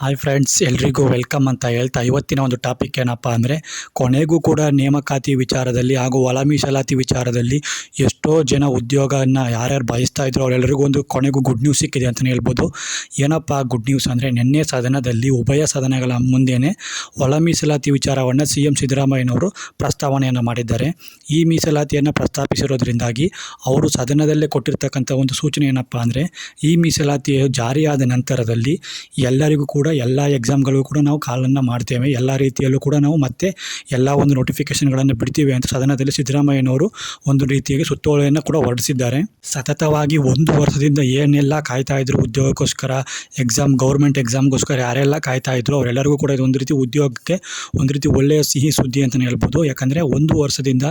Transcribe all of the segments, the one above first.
Hi friends, ಎಲ್ರಿಗೂ welcome ಅಂತ ಹೇಳ್ತಾ ಇವತ್ತಿನ ಒಂದು ಟಾಪಿಕ್ ಏನಪ್ಪ ಅಂದರೆ, ಕೊನೆಗೂ ಕೂಡ ನೇಮಕಾತಿ ವಿಚಾರದಲ್ಲಿ ಹಾಗೂ ಒಳ ಮೀಸಲಾತಿ ವಿಚಾರದಲ್ಲಿ ಎಷ್ಟೋ ಜನ ಉದ್ಯೋಗವನ್ನು ಯಾರ್ಯಾರು ಬಯಸ್ತಾ ಇದ್ರು ಅವರೆಲ್ಲರಿಗೂ ಒಂದು ಕೊನೆಗೂ ಗುಡ್ ನ್ಯೂಸ್ ಸಿಕ್ಕಿದೆ ಅಂತಲೇ ಹೇಳ್ಬೋದು. ಏನಪ್ಪ ಗುಡ್ ನ್ಯೂಸ್ ಅಂದರೆ, ನಿನ್ನೆ ಸದನದಲ್ಲಿ ಉಭಯ ಸದನಗಳ ಮುಂದೆಯೇ ಒಳ ಮೀಸಲಾತಿ ವಿಚಾರವನ್ನು ಸಿ ಎಂ ಸಿದ್ದರಾಮಯ್ಯನವರು ಪ್ರಸ್ತಾವನೆಯನ್ನು ಮಾಡಿದ್ದಾರೆ. ಈ ಮೀಸಲಾತಿಯನ್ನು ಪ್ರಸ್ತಾಪಿಸಿರೋದ್ರಿಂದಾಗಿ ಅವರು ಸದನದಲ್ಲೇ ಕೊಟ್ಟಿರ್ತಕ್ಕಂಥ ಒಂದು ಸೂಚನೆ ಏನಪ್ಪ ಅಂದರೆ, ಈ ಮೀಸಲಾತಿ ಜಾರಿಯಾದ ನಂತರದಲ್ಲಿ ಎಲ್ಲರಿಗೂ ಕೂಡ ಎಲ್ಲ ಎಕ್ಸಾಮ್ಗಳಿಗೂ ಕೂಡ ನಾವು ಕಾಲನ್ನು ಮಾಡ್ತೇವೆ. ಎಲ್ಲ ರೀತಿಯಲ್ಲೂ ಕೂಡ ನಾವು ಮತ್ತೆ ಎಲ್ಲ ಒಂದು ನೋಟಿಫಿಕೇಷನ್ಗಳನ್ನು ಬಿಡ್ತೀವಿ ಅಂತ ಸದನದಲ್ಲಿ ಸಿದ್ದರಾಮಯ್ಯನವರು ಒಂದು ರೀತಿಯಾಗಿ ಸುತ್ತೋಲೆಯನ್ನು ಕೂಡ ಹೊರಡಿಸಿದ್ದಾರೆ. ಸತತವಾಗಿ ಒಂದು ವರ್ಷದಿಂದ ಏನೆಲ್ಲ ಕಾಯ್ತಾ ಇದ್ರು ಉದ್ಯೋಗಕ್ಕೋಸ್ಕರ ಎಕ್ಸಾಮ್ ಗೌರ್ಮೆಂಟ್ ಎಕ್ಸಾಮ್ಗೋಸ್ಕರ ಯಾರೆಲ್ಲ ಕಾಯ್ತಾ ಇದ್ರು ಅವರೆಲ್ಲರಿಗೂ ಕೂಡ ಇದೊಂದು ರೀತಿ ಉದ್ಯೋಗಕ್ಕೆ ಒಂದು ರೀತಿ ಒಳ್ಳೆಯ ಸಿಹಿ ಸುದ್ದಿ ಅಂತಲೇ ಹೇಳ್ಬೋದು. ಯಾಕಂದರೆ ಒಂದು ವರ್ಷದಿಂದ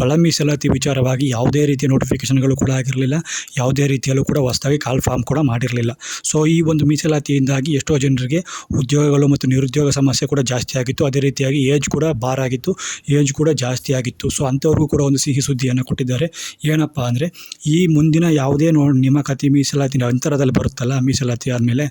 ಒಳ ಮೀಸಲಾತಿ ವಿಚಾರವಾಗಿ ಯಾವುದೇ ರೀತಿಯ ನೋಟಿಫಿಕೇಷನ್ಗಳು ಕೂಡ ಆಗಿರಲಿಲ್ಲ. ಯಾವುದೇ ರೀತಿಯಲ್ಲೂ ಕೂಡ ಹೊಸದಾಗಿ ಕಾಲ್ ಫಾರ್ಮ್ ಕೂಡ ಮಾಡಿರಲಿಲ್ಲ. ಸೊ ಈ ಒಂದು ಮೀಸಲಾತಿಯಿಂದಾಗಿ ಎಷ್ಟೋ ಜನರಿಗೆ ಉದ್ಯೋಗಗಳು ಮತ್ತು ನಿರುದ್ಯೋಗ ಸಮಸ್ಯೆ ಕೂಡ ಜಾಸ್ತಿ ಆಗಿತ್ತು. ಅದೇ ರೀತಿಯಾಗಿ ಏಜ್ ಕೂಡ ಬಾರ್ ಆಗಿತ್ತು. ಏಜ್ ಕೂಡ ಜಾಸ್ತಿ ಆಗಿತ್ತು. ಸೊ ಅಂಥವ್ರಿಗೂ ಕೂಡ ಒಂದು ಸಿಹಿ ಸುದ್ದಿಯನ್ನು ಕೊಟ್ಟಿದ್ದಾರೆ. ಏನಪ್ಪ ಅಂದರೆ, ಈ ಮುಂದಿನ ಯಾವುದೇ ನೋ ನೇಮಕಾತಿ ಮೀಸಲಾತಿ ಅಂತರದಲ್ಲಿ ಬರುತ್ತಲ್ಲ, ಮೀಸಲಾತಿ ಆದಮೇಲೆ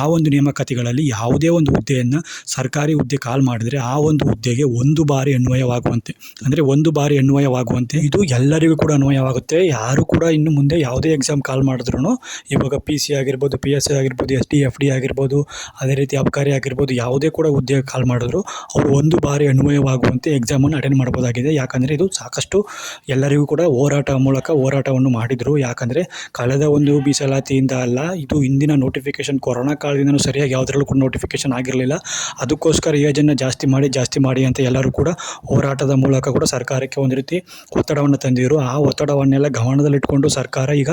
ಆ ಒಂದು ನೇಮಕಾತಿಗಳಲ್ಲಿ ಯಾವುದೇ ಒಂದು ಹುದ್ದೆಯನ್ನು ಸರ್ಕಾರಿ ಹುದ್ದೆ ಕಾಲ್ ಮಾಡಿದರೆ ಆ ಒಂದು ಹುದ್ದೆಗೆ ಒಂದು ಬಾರಿ ಅನ್ವಯವಾಗುವಂತೆ. ಅಂದರೆ ಒಂದು ಬಾರಿ ಅನ್ವಯವಾಗುವಂತೆ. ಇದು ಎಲ್ಲರಿಗೂ ಕೂಡ ಅನ್ವಯವಾಗುತ್ತೆ. ಯಾರು ಕೂಡ ಇನ್ನು ಮುಂದೆ ಯಾವುದೇ ಎಕ್ಸಾಮ್ ಕಾಲ್ ಮಾಡಿದ್ರು ಇವಾಗ ಪಿ ಸಿ ಆಗಿರ್ಬೋದು ಪಿ ಎಸ್ ಸಿ ಆಗಿರ್ಬೋದು ಎಸ್ ಡಿ ಎಫ್ ಡಿ ಆಗಿರ್ಬೋದು, ಅದೇ ರೀತಿ ಅಬಕಾರಿ ಆಗಿರ್ಬೋದು, ಯಾವುದೇ ಕೂಡ ಹುದ್ದೆಗೆ ಕಾಲ್ ಮಾಡಿದ್ರು ಅವರು ಒಂದು ಬಾರಿ ಅನ್ವಯವಾಗುವಂತೆ ಎಕ್ಸಾಮನ್ನು ಅಟೆಂಡ್ ಮಾಡ್ಬೋದಾಗಿದೆ. ಯಾಕಂದರೆ ಇದು ಸಾಕಷ್ಟು ಎಲ್ಲರಿಗೂ ಕೂಡ ಹೋರಾಟ ಮೂಲಕ ಹೋರಾಟವನ್ನು ಮಾಡಿದರು. ಯಾಕಂದರೆ ಕಳೆದ ಒಂದು ಮೀಸಲಾತಿಯಿಂದ ಅಲ್ಲ, ಇದು ಇಂದಿನ ನೋಟಿಫಿಕೇಷನ್ ಕೊರೋನಾ ಕಾಲದಿಂದನೂ ಸರಿಯಾಗಿ ಯಾವುದರಲ್ಲೂ ಕೂಡ ನೋಟಿಫಿಕೇಷನ್ ಆಗಿರಲಿಲ್ಲ. ಅದಕ್ಕೋಸ್ಕರ ಏಜನ್ನು ಜಾಸ್ತಿ ಮಾಡಿ ಜಾಸ್ತಿ ಮಾಡಿ ಅಂತ ಎಲ್ಲರೂ ಕೂಡ ಹೋರಾಟದ ಮೂಲಕ ಕೂಡ ಸರ್ಕಾರಕ್ಕೆ ಒಂದು ರೀತಿ ಒತ್ತಡವನ್ನು ತಂದಿದ್ದರು ಆ ಒತ್ತಡವನ್ನೆಲ್ಲ ಗಮನದಲ್ಲಿಟ್ಟುಕೊಂಡು ಸರ್ಕಾರ ಈಗ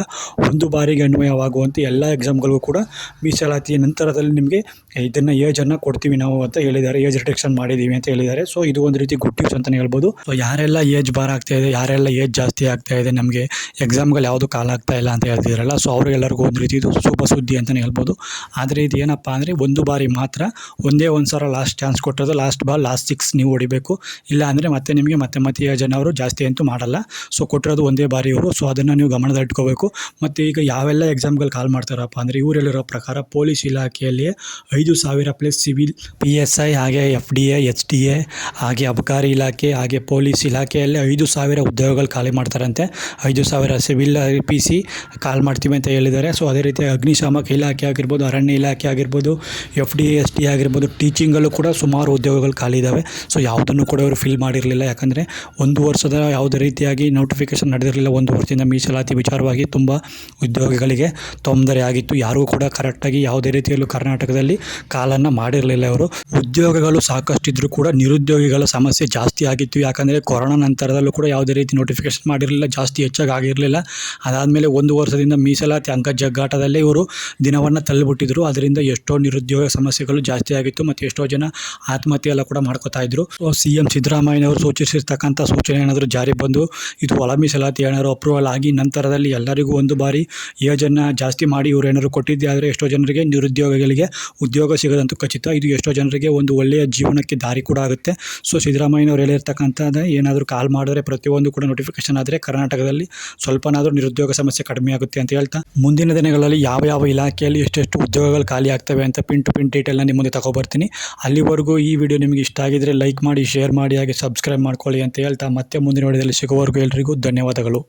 ಒಂದು ಬಾರಿಗೆ ಅನ್ವಯವಾಗುವಂತೆ ಎಲ್ಲ ಎಕ್ಸಾಮ್ಗಳಿಗೂ ಕೂಡ ಮೀಸಲಾತಿಯ ನಂತರದಲ್ಲಿ ನಿಮಗೆ ಇದನ್ನು ಏಜನ್ನು ಕೊಡ್ತೀವಿ ನಾವು ಅಂತ ಹೇಳಿದ್ದಾರೆ. ಏಜ್ ರಿಡಕ್ಷನ್ ಮಾಡಿದ್ದೀವಿ ಅಂತ ಹೇಳಿದ್ದಾರೆ. ಸೊ ಇದು ಒಂದು ರೀತಿ ಗುಡ್ ನ್ಯೂಸ್ ಅಂತಲೇ ಹೇಳ್ಬೋದು. ಸೊ ಯಾರೆಲ್ಲ ಏಜ್ ಬಾರ್ ಆಗ್ತಾ ಇದೆ, ಯಾರೆಲ್ಲ ಏಜ್ ಜಾಸ್ತಿ ಆಗ್ತಾ ಇದೆ, ನಮಗೆ ಎಕ್ಸಾಮ್ಗಳು ಯಾವುದು ಕಾಲ ಆಗ್ತಾ ಇಲ್ಲ ಅಂತ ಹೇಳ್ತಿದ್ರಲ್ಲ ಸೊ ಅವ್ರಿಗೆಲ್ಲರಿಗೂ ಒಂದು ರೀತಿ ಇದು ಶುಭ ಸುದ್ದಿ ಅಂತಲೇ ಹೇಳ್ಬೋದು. ಆದರೆ ಇದು ಏನಪ್ಪ ಅಂದರೆ ಒಂದು ಬಾರಿ ಮಾತ್ರ ಒಂದೇ ಒಂದು ಸಲ ಲಾಸ್ಟ್ ಚಾನ್ಸ್ ಕೊಟ್ಟಿರೋದು ಲಾಸ್ಟ್ ಬಾಲ್ ಲಾಸ್ಟ್ ಸಿಕ್ಸ್ ನೀವು ಹೊಡಿಬೇಕು. ಇಲ್ಲ ಅಂದರೆ ಮತ್ತೆ ನಿಮಗೆ ಮತ್ತೆ ಮತ್ತೆ ಏಜ್ ಅವರು ಜಾಸ್ತಿ ಅಂತೂ ಮಾಡಲ್ಲ. ಸೊ ಕೊಟ್ಟಿರೋದು ಒಂದೇ ಬಾರಿ ಇವರು. ಸೊ ಅದನ್ನು ನೀವು ಗಮನದಲ್ಲಿಟ್ಕೋಬೇಕು ಮತ್ತು ಈಗ ಯಾವೆಲ್ಲ ಎಕ್ಸಾಮ್ಗಳು ಕಾಲ್ ಮಾಡ್ತಾರಪ್ಪ ಅಂದರೆ ಇವ್ರು ಹೇಳಿರೋ ಪ್ರಕಾರ ಪೊಲೀಸ್ ಇಲಾಖೆಯಲ್ಲಿ ಐದು ಸಾವಿರ plus civil P S I, ಹಾಗೆ F D A, H D A, ಹಾಗೆ ಅಬಕಾರಿ ಇಲಾಖೆ, ಹಾಗೆ ಪೊಲೀಸ್ ಇಲಾಖೆಯಲ್ಲಿ ಐದು ಸಾವಿರ ಉದ್ಯೋಗಗಳು ಖಾಲಿ ಮಾಡ್ತಾರಂತೆ. ಐದು ಸಾವಿರ ಸಿವಿಲ್ ಪಿ ಸಿ ಕಾಲ್ ಮಾಡ್ತೀವಿ ಅಂತ ಹೇಳಿದ್ದಾರೆ. ಸೊ ಅದೇ ರೀತಿ ಅಗ್ನಿಶಾಮಕ ಇಲಾಖೆ ಆಗಿರ್ಬೋದು, ಅರಣ್ಯ ಇಲಾಖೆ ಆಗಿರ್ಬೋದು, ಎಫ್ ಡಿ ಎಸ್ ಡಿ ಆಗಿರ್ಬೋದು ಟೀಚಿಂಗಲ್ಲೂ ಕೂಡ ಸುಮಾರು ಉದ್ಯೋಗಗಳು ಖಾಲಿ ಇದ್ದಾವೆ ಸೊ ಯಾವುದನ್ನು ಕೂಡ ಅವರು ಫಿಲ್ ಮಾಡಿರಲಿಲ್ಲ. ಯಾಕಂದರೆ ಒಂದು ವರ್ಷದ ಯಾವುದೇ ರೀತಿಯಾಗಿ ನೋಟಿಫಿಕೇಶನ್ ನಡೆದಿರಲಿಲ್ಲ. ಒಂದು ವರ್ಷದಿಂದ ಮೀಸಲಾತಿ ವಿಚಾರವಾಗಿ ತುಂಬ ಉದ್ಯೋಗಿಗಳಿಗೆ ತೊಂದರೆ ಆಗಿತ್ತು. ಯಾರಿಗೂ ಕೂಡ ಕರೆಕ್ಟಾಗಿ ಯಾವುದೇ ರೀತಿಯಲ್ಲೂ ಕರ್ನಾಟಕದಲ್ಲಿ ಕಾಲನ್ನು ಮಾಡಿರಲಿಲ್ಲ ಅವರು ಉದ್ಯೋಗಗಳು ಸಾಕಷ್ಟಿದ್ರು ಕೂಡ ನಿರುದ್ಯೋಗಿಗಳ ಸಮಸ್ಯೆ ಜಾಸ್ತಿ ಆಗಿತ್ತು. ಯಾಕಂದರೆ ಕೊರೋನಾ ನಂತರದಲ್ಲೂ ಕೂಡ ಯಾವುದೇ ರೀತಿ ನೋಟಿಫಿಕೇಶನ್ ಮಾಡಿರಲಿಲ್ಲ, ಜಾಸ್ತಿ ಹೆಚ್ಚಾಗಿ ಆಗಿರಲಿಲ್ಲ. ಅದಾದಮೇಲೆ ಒಂದು ವರ್ಷದಿಂದ ಮೀಸಲಾತಿ ಅಂಕ ಜಗ್ಗಾಟದಲ್ಲೇ ಇವರು ದಿನವನ್ನು ತಳ್ಳಿಬಿಟ್ಟಿದ್ರು. ಅದರಿಂದ ಎಷ್ಟೋ ನಿರುದ್ಯೋಗ ಸಮಸ್ಯೆಗಳು ಜಾಸ್ತಿ ಆಗಿತ್ತು ಮತ್ತು ಎಷ್ಟೋ ಜನ ಆತ್ಮಹತ್ಯೆ ಎಲ್ಲ ಕೂಡ ಮಾಡ್ಕೋತಾ ಇದ್ರು. ಸೊ ಸಿ ಎಂ ಸಿದ್ದರಾಮಯ್ಯನವರು ಸೂಚಿಸಿರ್ತಕ್ಕಂಥ ಸೂಚನೆ ಏನಾದರೂ ಜಾರಿ ಬಂದು ಇದು ಒಳ ಮೀಸಲಾತಿ ಏನಾದರೂ ಅಪ್ರೂವಲ್ ಆಗಿ ನಂತರದಲ್ಲಿ ಎಲ್ಲರಿಗೂ ಒಂದು ಬಾರಿ ಯೋಜನೆ ಜಾಸ್ತಿ ಮಾಡಿ ಇವರು ಏನಾದರೂ ಕೊಟ್ಟಿದ್ದೆ ಆದರೆ ಎಷ್ಟೋ ಜನರಿಗೆ ನಿರುದ್ಯೋಗಿಗಳಿಗೆ ಉದ್ಯೋಗ ಸಿಗೋದಂತೂ ಖಚಿತ. ಇದು ಎಷ್ಟೋ ಜನರಿಗೆ ಒಂದು ಒಳ್ಳೆಯ ಜೀವನಕ್ಕೆ ದಾರಿ ಕೂಡ ಆಗುತ್ತೆ. ಸೊ ಸಿದ್ದರಾಮಯ್ಯನವ್ರು ಹೇಳಿರ್ತಕ್ಕಂಥದ್ದು ಏನಾದರೂ ಕಾಲ್ ಮಾಡಿದ್ರೆ ಪ್ರತಿಯೊಂದು ಕೂಡ ನೋಟಿಫಿಕೇಶನ್ ಆದರೆ ಕರ್ನಾಟಕದಲ್ಲಿ ಸ್ವಲ್ಪನಾದರೂ ನಿರುದ್ಯೋಗ ಸಮಸ್ಯೆ ಕಡಿಮೆ ಆಗುತ್ತೆ ಅಂತ ಹೇಳ್ತಾ. ಮುಂದಿನ ದಿನಗಳಲ್ಲಿ ಯಾವ ಯಾವ ಇಲಾಖೆಯಲ್ಲಿ ಎಷ್ಟೆಷ್ಟು ಉದ್ಯೋಗಗಳು ಖಾಲಿ ಆಗ್ತವೆ ಅಂತ ಪಿನ್ ಟು ಪಿನ್ ಡೀಟೇಲ್ನ ನಿಮ್ಮ ಮುಂದೆ ತಗೊಬರ್ತೀನಿ. ಅಲ್ಲಿವರೆಗೂ ಈ ವಿಡಿಯೋ ನಿಮಗೆ ಇಷ್ಟ ಆಗಿದ್ರೆ ಲೈಕ್ ಮಾಡಿ ಶೇರ್ ಮಾಡಿ, ಹಾಗೆ ಸಬ್ಸ್ಕ್ರೈಬ್ ಮಾಡ್ಕೊಳ್ಳಿ ಅಂತ ಹೇಳ್ತಾ. ಮತ್ತೆ ಮುಂದಿನ ವಿಡಿಯೋದಲ್ಲಿ ಸಿಗುವವರೆಗೂ ಎಲ್ರಿಗೂ ಧನ್ಯವಾದಗಳು.